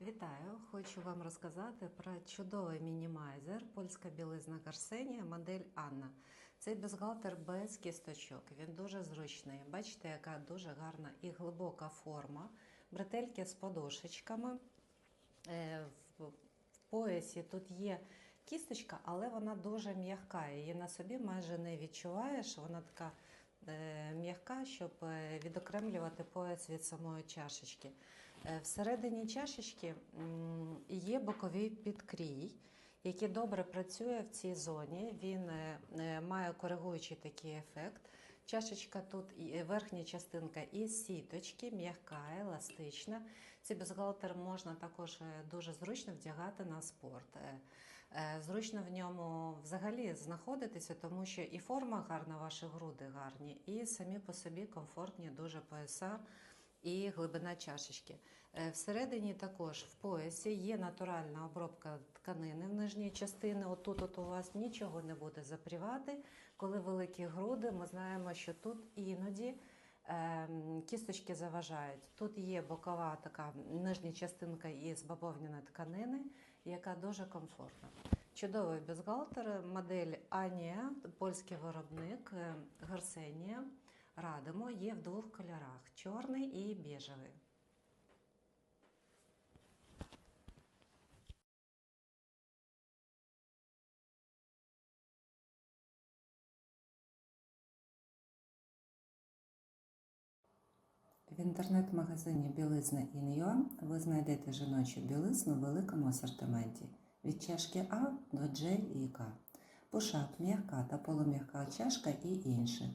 Вітаю! Хочу вам розказати про чудовий мінімайзер польська білизна Гарсенія, модель Анна. Цей бюстгальтер без кісточок. Він дуже зручний. Бачите, яка дуже гарна і глибока форма. Бретельки з подушечками. Е, В поясі тут є кісточка, але вона дуже м'яка. Її на собі майже не відчуваєш. Вона така е, м'яка, щоб е, відокремлювати пояс від самої чашечки. Е, Всередині чашечки є боковий підкрій, який добре працює в цій зоні. Він е, е, має коригуючий такий ефект. Чашечка тут верхня частинка із сіточки, м'яка, еластична. Цей бюстгальтер можна також дуже зручно вдягати на спорт. Зручно в ньому взагалі знаходитися, тому що і форма гарна, ваші груди гарні, і самі по собі комфортні дуже пояса і глибина чашечки. Е, Всередині також в поясі є натуральна обробка тканини в нижній частині. Отут от у вас нічого не буде запрівати. Коли великі груди, ми знаємо, що тут іноді ем, кісточки заважають. Тут є бокова така нижня частинка із бавовняної тканини, яка дуже комфортна. Чудовий бюстгальтер, модель Анія, польський виробник е, Гарсенія. Радимо, є в двох кольорах: чорний і біжевий. В інтернет-магазині Білизна Ін'Юа ви знайдете жіночу білизну в великому асортименті від чашки А до J і К. Пушап, м'яка та полум'яка чашка і інше.